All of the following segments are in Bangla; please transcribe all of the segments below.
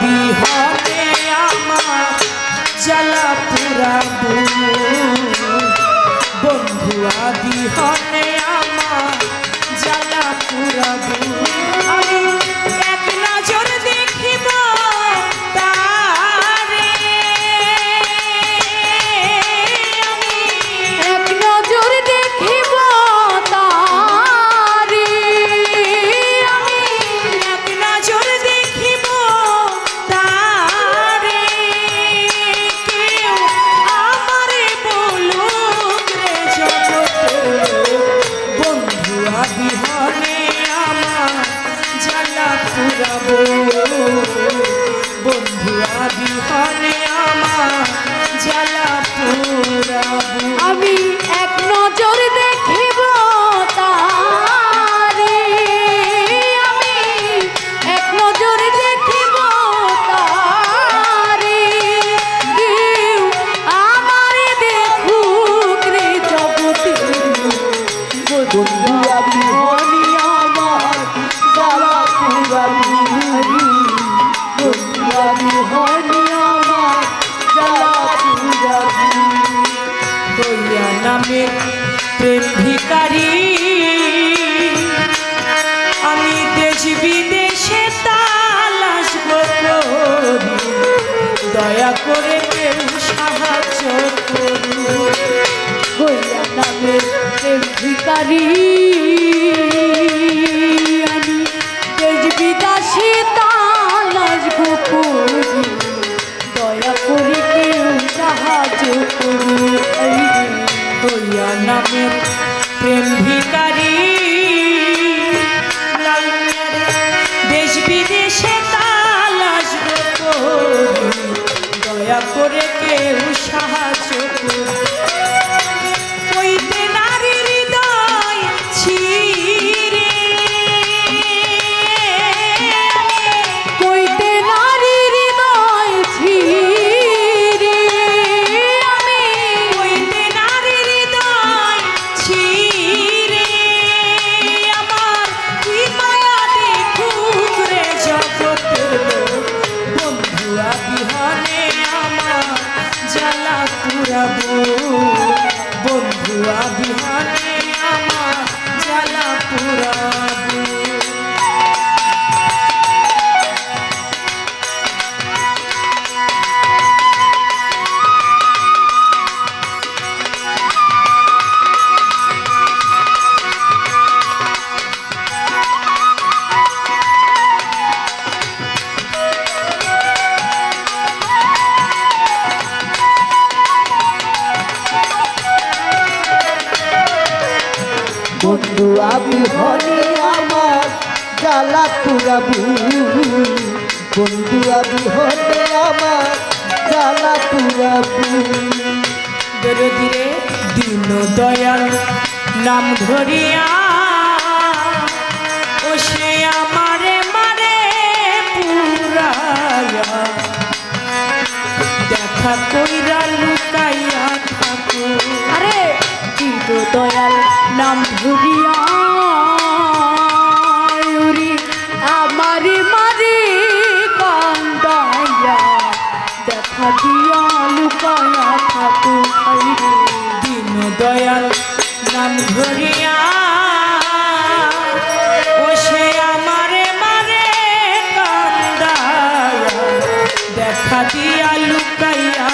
বিহনে আমার জ্বালা পুরাবো বন্ধু আদি হনে আমার জ্বালা পুরাবো Porque করে জ্বালা পুরাবি বন্ধু আবি হতে আমার ধীরে ধীরে দিন দয়াল নাম ধরিয়া, ও সে আমার মারি মারি কান্দাইয়া। দেখা দিয়া লুকায়া থাকু দিন দয়াল নাম ধরিয়া দেখা দিয়া লুকাইয়া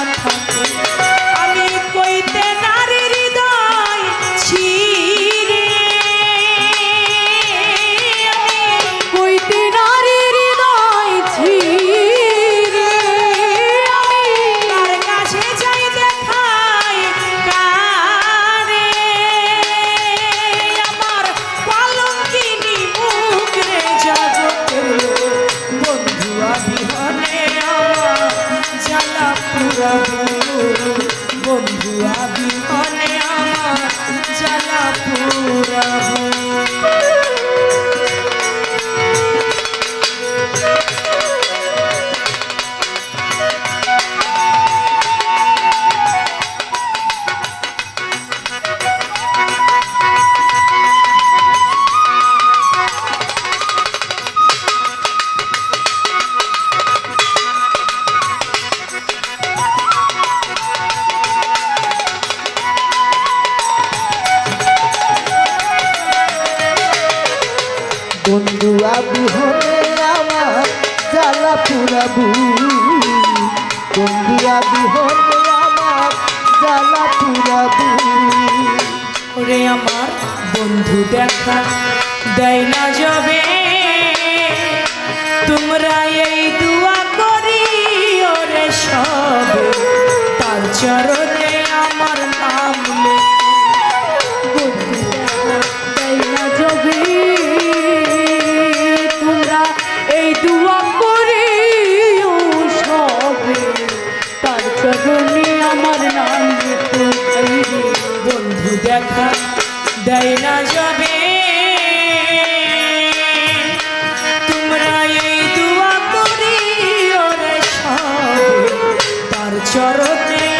আমার ওরে আমার বন্ধু দেখা দেয় না যাবে। তোমরা এই দূর দেখা দেয় না যাবে। তোমরা এই দুয়া করি ওরে সবে তার চরণে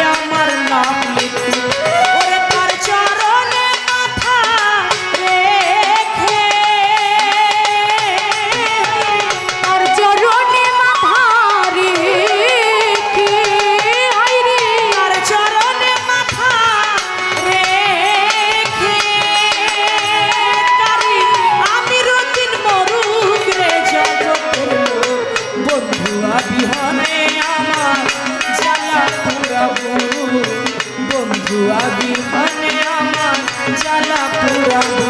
ছুয়া দিবনে মানে আমার জ্বালা পুরা